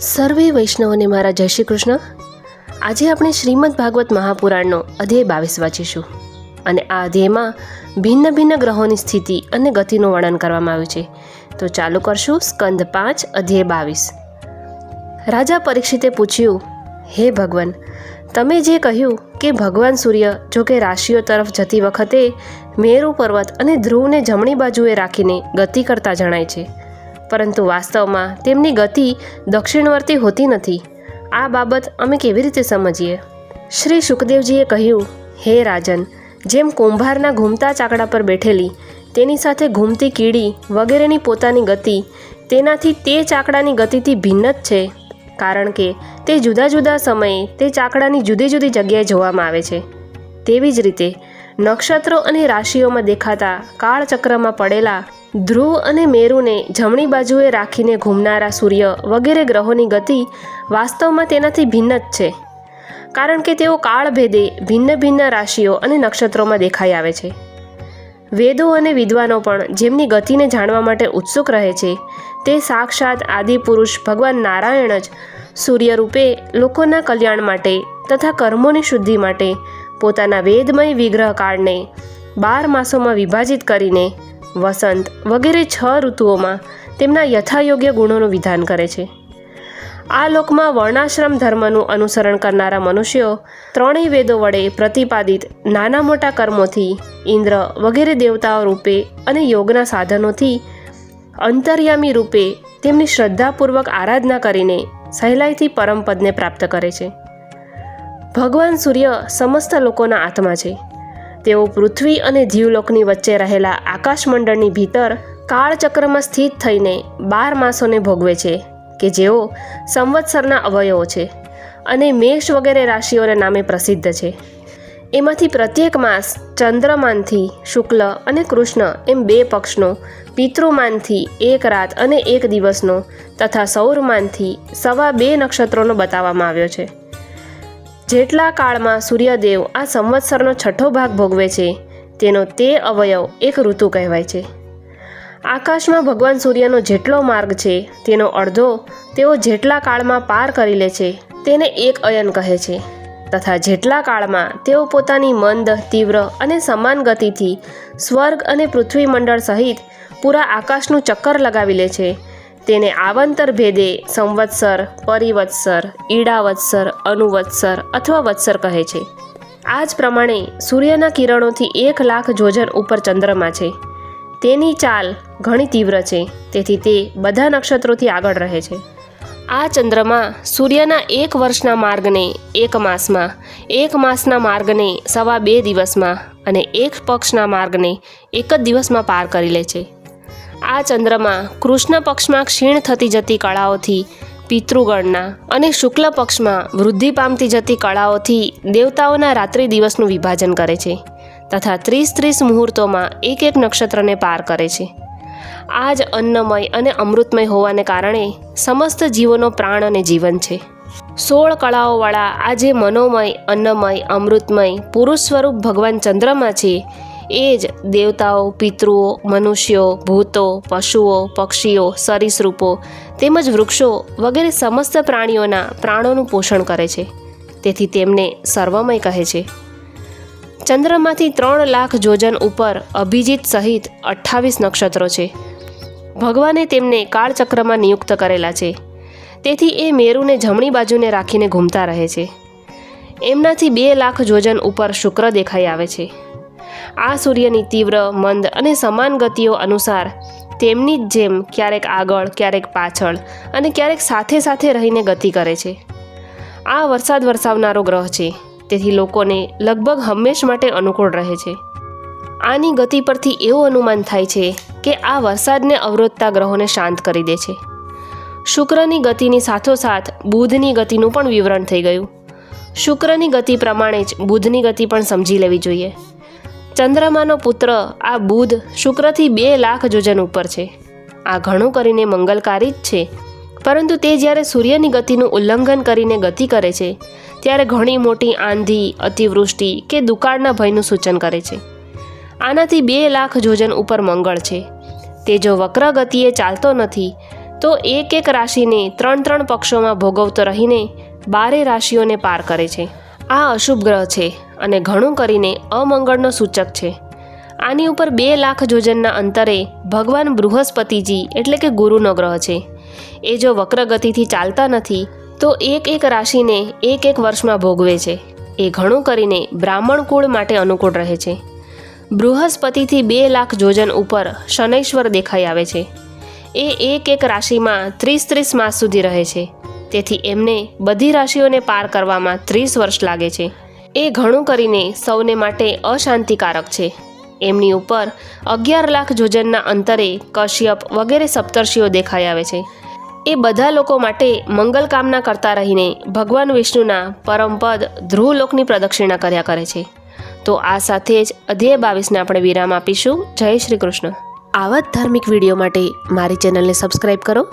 સર્વે વૈષ્ણવોને મારા જય શ્રી કૃષ્ણ. આજે આપણે શ્રીમદ ભાગવત મહાપુરાણનો અધ્યાય બાવીસ વાંચીશું. અને આ અધ્યાયમાં ભિન્ન ભિન્ન ગ્રહોની સ્થિતિ અને ગતિનું વર્ણન કરવામાં આવ્યું છે. તો ચાલુ કરશું સ્કંદ પાંચ, અધ્યાય બાવીસ. રાજા પરીક્ષિતે પૂછ્યું, હે ભગવાન, તમે જે કહ્યું કે ભગવાન સૂર્ય જો કે રાશિઓ તરફ જતી વખતે મેરુ પર્વત અને ધ્રુવને જમણી બાજુએ રાખીને ગતિ કરતા જણાય છે પરંતુ વાસ્તવમાં તેમની ગતિ દક્ષિણવર્તી હોતી નથી. આ બાબત અમે કેવી રીતે સમજીએ? શ્રી સુખદેવજીએ કહ્યું, હે રાજન, જેમ કુંભારના ઘૂમતા ચાકડા પર બેઠેલી, તેની સાથે ઘૂમતી કીડી વગેરેની પોતાની ગતિ, તેનાથી તે ચાકડાની ગતિથી ભિન્ન જ છે, કારણ કે તે જુદા જુદા સમયે તે ચાકડાની જુદી જુદી જગ્યાએ જોવામાં આવે છે. તેવી જ રીતે નક્ષત્રો અને રાશિઓમાં દેખાતા કાળચક્રમાં પડેલા ધ્રુવ અને મેરુને જમણી બાજુએ રાખીને ઘૂમનારા સૂર્ય વગેરે ગ્રહોની ગતિ વાસ્તવમાં તેનાથી ભિન્ન જ છે. કારણ કે તેઓ કાળભેદે ભિન્ન ભિન્ન રાશિઓ અને નક્ષત્રોમાં દેખાઈ આવે છે. વેદો અને વિદ્વાનો પણ જેમની ગતિને જાણવા માટે ઉત્સુક રહે છે, તે સાક્ષાત આદિપુરુષ ભગવાન નારાયણ જ સૂર્ય રૂપે લોકોના કલ્યાણ માટે તથા કર્મોની શુદ્ધિ માટે પોતાના વેદમય વિગ્રહ કાળને બાર માસોમાં વિભાજિત કરીને વસંત વગેરે છ ઋતુઓમાં તેમના યથાયોગ્ય ગુણોનું વિધાન કરે છે. આ લોકમાં વર્ણાશ્રમ ધર્મનું અનુસરણ કરનારા મનુષ્યો ત્રણેય વેદો વડે પ્રતિપાદિત નાના મોટા કર્મોથી ઇન્દ્ર વગેરે દેવતાઓ રૂપે અને યોગના સાધનોથી અંતર્યામી રૂપે તેમની શ્રદ્ધાપૂર્વક આરાધના કરીને સહેલાઈથી પરમપદને પ્રાપ્ત કરે છે. ભગવાન સૂર્ય સમસ્ત લોકોના આત્મા છે. તેઓ પૃથ્વી અને જીવલોકની વચ્ચે રહેલા આકાશમંડળની ભીતર કાળચક્રમાં સ્થિત થઈને બાર માસોને ભોગવે છે, કે જેઓ સંવત્સરના અવયવો છે અને મેષ વગેરે રાશિઓના નામે પ્રસિદ્ધ છે. એમાંથી પ્રત્યેક માસ ચંદ્રમાનથી શુક્લ અને કૃષ્ણ એમ બે પક્ષનો, પિતૃમાનથી એક રાત અને એક દિવસનો તથા સૌરમાનથી સવા બે નક્ષત્રોનો બતાવવામાં આવ્યો છે. જેટલા કાળમાં સૂર્યદેવ આ સંવત્સરનો છઠ્ઠો ભાગ ભોગવે છે, તેનો તે અવયવ એક ઋતુ કહેવાય છે. આકાશમાં ભગવાન સૂર્યનો જેટલો માર્ગ છે, તેનો અડધો તેઓ જેટલા કાળમાં પાર કરી લે છે, તેને એક અયન કહે છે. તથા જેટલા કાળમાં તેઓ પોતાની મંદ, તીવ્ર અને સમાન ગતિથી સ્વર્ગ અને પૃથ્વી મંડળ સહિત પૂરા આકાશનું ચક્કર લગાવી લે છે તેને આવંતર ભેદે સંવત્સર, પરિવત્સર, ઈડાવત્સર, અનુવત્સર અથવા વત્સર કહે છે. આ જ પ્રમાણે સૂર્યના કિરણોથી એક લાખ જોજન ઉપર ચંદ્રમા છે. તેની ચાલ ઘણી તીવ્ર છે, તેથી તે બધા નક્ષત્રોથી આગળ રહે છે. આ ચંદ્રમાં સૂર્યના એક વર્ષના માર્ગને એક માસમાં, એક માસના માર્ગને સવા બે દિવસમાં અને એક પક્ષના માર્ગને એક જ દિવસમાં પાર કરી લે છે. આ ચંદ્રમાં કૃષ્ણ પક્ષમાં ક્ષીણ થતી જતી કળાઓથી પિતૃગણના અને શુક્લ પક્ષમાં વૃદ્ધિ પામતી જતી કળાઓથી દેવતાઓના રાત્રિ દિવસનું વિભાજન કરે છે તથા ત્રીસ ત્રીસ મુહૂર્તોમાં એક એક નક્ષત્રને પાર કરે છે. આ જ અન્નમય અને અમૃતમય હોવાને કારણે સમસ્ત જીવોનો પ્રાણ અને જીવન છે. સોળ કળાઓવાળા આ જે મનોમય, અન્નમય, અમૃતમય પુરુષ સ્વરૂપ ભગવાન ચંદ્રમાં છે એ જ દેવતાઓ, પિતૃઓ, મનુષ્યો, ભૂતો, પશુઓ, પક્ષીઓ, સરીસૃપો તેમજ વૃક્ષો વગેરે સમસ્ત પ્રાણીઓના પ્રાણોનું પોષણ કરે છે. તેથી તેમને સર્વમય કહે છે. ચંદ્રમાંથી ત્રણ લાખ જોજન ઉપર અભિજીત સહિત અઠ્ઠાવીસ નક્ષત્રો છે. ભગવાને તેમને કાળચક્રમાં નિયુક્ત કરેલા છે. તેથી એ મેરુને જમણી બાજુને રાખીને ઘૂમતા રહે છે. એમનાથી બે લાખ જોજન ઉપર શુક્ર દેખાઈ આવે છે. આ સૂર્યની તીવ્ર, મંદ અને સમાન ગતિઓ અનુસાર તેમની જ જેમ ક્યારેક આગળ, ક્યારેક પાછળ અને ક્યારેક સાથે સાથે રહીને ગતિ કરે છે. આ વરસાદ વરસાવનારો ગ્રહ છે. તેથી લોકોને લગભગ હંમેશ માટે અનુકૂળ રહે છે. આની ગતિ પરથી એવું અનુમાન થાય છે કે આ વરસાદને અવરોધતા ગ્રહોને શાંત કરી દે છે. શુક્રની ગતિની સાથોસાથ બુધની ગતિનું પણ વિવરણ થઈ ગયું. શુક્રની ગતિ પ્રમાણે જ બુધની ગતિ પણ સમજી લેવી જોઈએ. ચંદ્રમાનો પુત્ર, આ બુધ શુક્રથી બે લાખ જોજન ઉપર છે. આ ઘણું કરીને મંગલકારી જ છે. પરંતુ તે જ્યારે સૂર્યની ગતિનું ઉલ્લંઘન કરીને ગતિ કરે છે, ત્યારે ઘણી મોટી આંધી, અતિવૃષ્ટિ કે દુકાળના ભયનું સૂચન કરે છે. આનાથી બે લાખ જોજન ઉપર મંગળ છે. તે જો વક્ર ગતિએ ચાલતો નથી, તો એક એક રાશિને ત્રણ ત્રણ પક્ષોમાં ભોગવતો રહીને બારે રાશિઓને પાર કરે છે. આ અશુભ ગ્રહ છે અને ઘણું કરીને અમંગળનો સૂચક છે. આની ઉપર બે લાખ જોજનના અંતરે ભગવાન બૃહસ્પતિજી એટલે કે ગુરુનો ગ્રહ છે. એ જો વક્રગતિથી ચાલતા નથી, તો એક એક રાશિને એક એક વર્ષમાં ભોગવે છે. એ ઘણું કરીને બ્રાહ્મણ કુળ માટે અનુકૂળ રહે છે. બૃહસ્પતિથી બે લાખ જોજન ઉપર શનૈશ્વર દેખાઈ આવે છે. એ એક એક રાશિમાં ત્રીસ ત્રીસ માસ સુધી રહે છે. તેથી એમને બધી રાશિઓને પાર કરવામાં ત્રીસ વર્ષ લાગે છે. એ ઘણું કરીને સૌને માટે અશાંતિકારક છે. એમની ઉપર અગિયાર લાખ જોજનના અંતરે કશ્યપ વગેરે સપ્તર્ષિઓ દેખાઈ આવે છે. એ બધા લોકો માટે મંગલ કામના કરતા રહીને ભગવાન વિષ્ણુના પરમપદ ધ્રુવલોકની પ્રદક્ષિણા કર્યા કરે છે. તો આ સાથે જ અધ્યાય બાવીસને આપણે વિરામ આપીશું. જય શ્રી કૃષ્ણ. આવા જ ધાર્મિક વીડિયો માટે મારી ચેનલને સબસ્ક્રાઈબ કરો.